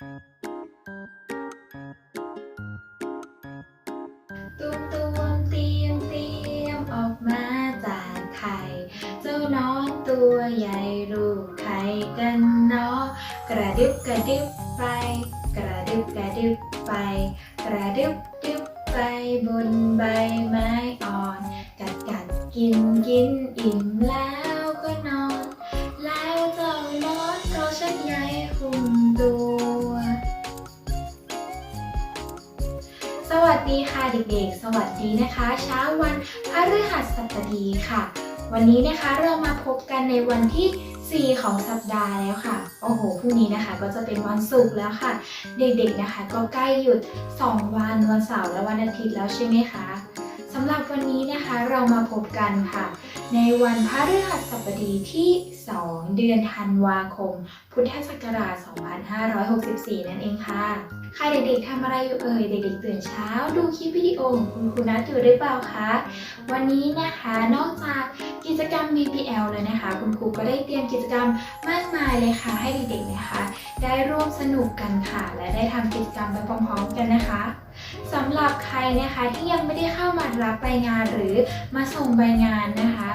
ตุ้มตุ้มเตรียมเตรียมออกมาจากไข่ เจ้าน้องตัวใหญ่ลูกไข่กันเนาะกระดึบกระดึบไป กระดึบกระดึบไป กระดึบดึบไปบนใบไม้อ่อน กัดกัดกินกินอิ่มแล้ว ดีค่ะเด็กๆ สวัสดีนะคะ เช้าวันพฤหัสบดีค่ะ วันนี้นะคะเรามาพบกันในวันที่ 4 ของสัปดาห์แล้วค่ะ โอ้โหพรุ่งนี้นะคะก็จะเป็นวันศุกร์แล้วค่ะ เด็กๆนะคะ ก็ใกล้หยุด 2 วันวันเสาร์และวันอาทิตย์แล้วใช่ไหมคะ หรับวันนี้นะคะเรามาพบกันค่ะ ในวันพฤหัสบดีที่ 2 เดือนธันวาคม พุทธศักราช 2564 นั่นเองค่ะ ค่ะเด็กๆทำอะไรอยู่เอ่ย เด็กๆตื่นเช้าดูคลิปวิดีโอของคุณครูนัทอยู่หรือเปล่าคะ วันนี้นะคะนอกจากกิจกรรม BPL เลยนะคะ คุณครูก็ได้เตรียมกิจกรรมมากมายเลยค่ะ ให้เด็กๆนะคะ ได้ร่วมสนุกกันค่ะ และได้ทำกิจกรรมไปพร้อมๆกันนะคะ สำหรับใครนะคะที่ยังไม่ได้เข้ามารับใบงานหรือมาส่งใบงานนะคะ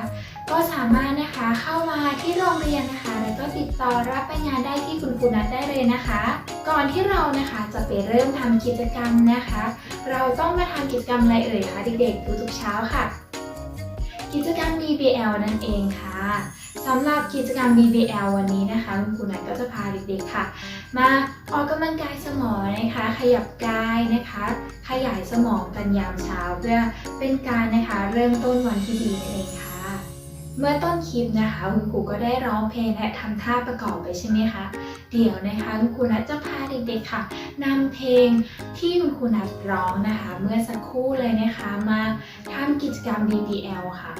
ก็สามารถนะคะเข้ามาที่โรงเรียนนะคะ แล้วก็ติดต่อรับใบงานได้ที่คุณครูนัทได้เลยนะคะ ก่อนที่เรานะคะจะไปเริ่มทำกิจกรรมนะคะ เราต้องมาทำกิจกรรมอะไรเอ่ยคะเด็กๆทุกๆเช้าค่ะ กิจกรรม BBL นั่นเองค่ะสำหรับกิจกรรม BBL วันนี้นะคะ คุณครูนัทก็จะพาเด็กๆค่ะ มาออกกำลังกายส ยับกายนะคะ ขยายสมองกันยามเช้าเพื่อเป็นการนะคะเริ่มต้นวันที่ดีนั่นเองค่ะ เมื่อต้นคลิปนะคะคุณครูก็ได้ร้องเพลงและทำท่าประกอบไปใช่ไหมคะเดี๋ยวนะคะคุณครูนัทจะพาเด็กๆค่ะนำเพลงที่คุณครูนัทร้องนะคะ เมื่อสักครู่เลยนะคะมาทำกิจกรรม BBL ค่ะ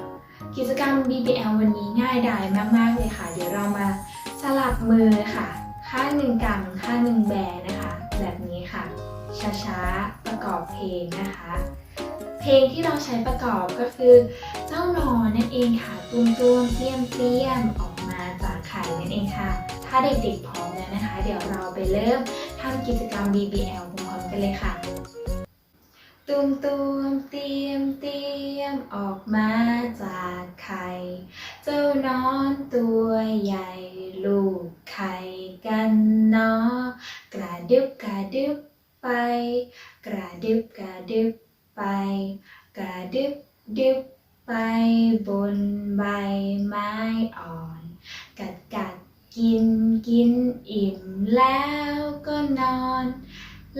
กิจกรรม BBL วันนี้ง่ายดายมากๆเลยค่ะ เดี๋ยวเรามาสลับมือค่ะ ข้างหนึ่งกำข้างหนึ่งแบนะคะแบบนี้ค่ะ ช้าๆ ประกอบเพลงนะคะ เพลงที่เราใช้ประกอบก็คือเจ้านอนนั่นเองค่ะตูมตูมเตรียมเตรียมออกมาจากไข่นั่นเองค่ะ ถ้าเด็กๆพร้อมแล้วนะคะ เดี๋ยวเราไปเริ่มทำกิจกรรม BBL พร้อมๆกันเลยค่ะตูมตูมเตรียมเตรียมออกมาจากไข่ เจ้านอนตัวใหญ่ลูกไข่กันเนาะกระดึบกระดึบ ไป กระดึบกระดึบไป กระดึบดึบไปบนใบไม้อ่อน กัดกัดกินกินอิ่มแล้วก็นอน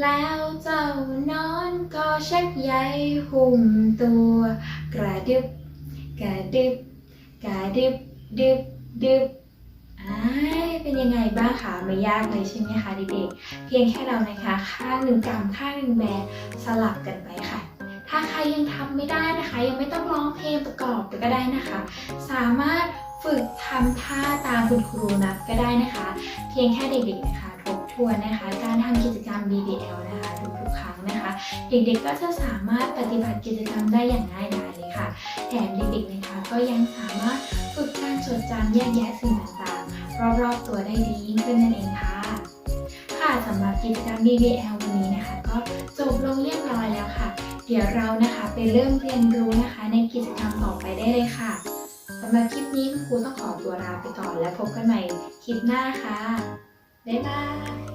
แล้วเจ้านอนก็ชักใยหุ้มตัว กระดึบกระดึบกระดึบดึบดึบ เป็นยังไงบ้างคะไม่ยากเลยใช่ไหมคะเด็กๆเพียงแค่เรานะคะข้างหนึ่งกำข้างหนึ่งแบสลับกันไปค่ะ ถ้าใครยังทำไม่ได้นะคะ ยังไม่ต้องร้องเพลงประกอบก็ได้นะคะ สามารถฝึกทำท่าตามคุณครูนัดก็ได้นะคะ เพียงแค่เด็กๆนะคะทบทวนนะคะ การทำกิจกรรม BBL นะคะทุกๆครั้งนะคะ เด็กๆก็จะสามารถปฏิบัติกิจกรรมได้อย่างง่ายดายเลยค่ะแถมเด็กๆนะคะก็ยังสามารถฝึกการจดจำแยกแยะสิ่งต่างๆ รอบๆตัวได้ดียิ่งขึ้นนั่นเองค่ะ ค่ะสำหรับกิจกรรม BBL วันนี้นะคะ ก็จบลงเรียบร้อยแล้วค่ะ เดี๋ยวเรานะคะไปเริ่มเรียนรู้นะคะ ในกิจกรรมต่อไปได้เลยค่ะสำหรับคลิปนี้คุณครูต้องขอตัวลาไปก่อน และพบกันใหม่คลิปหน้าค่ะบ๊ายบาย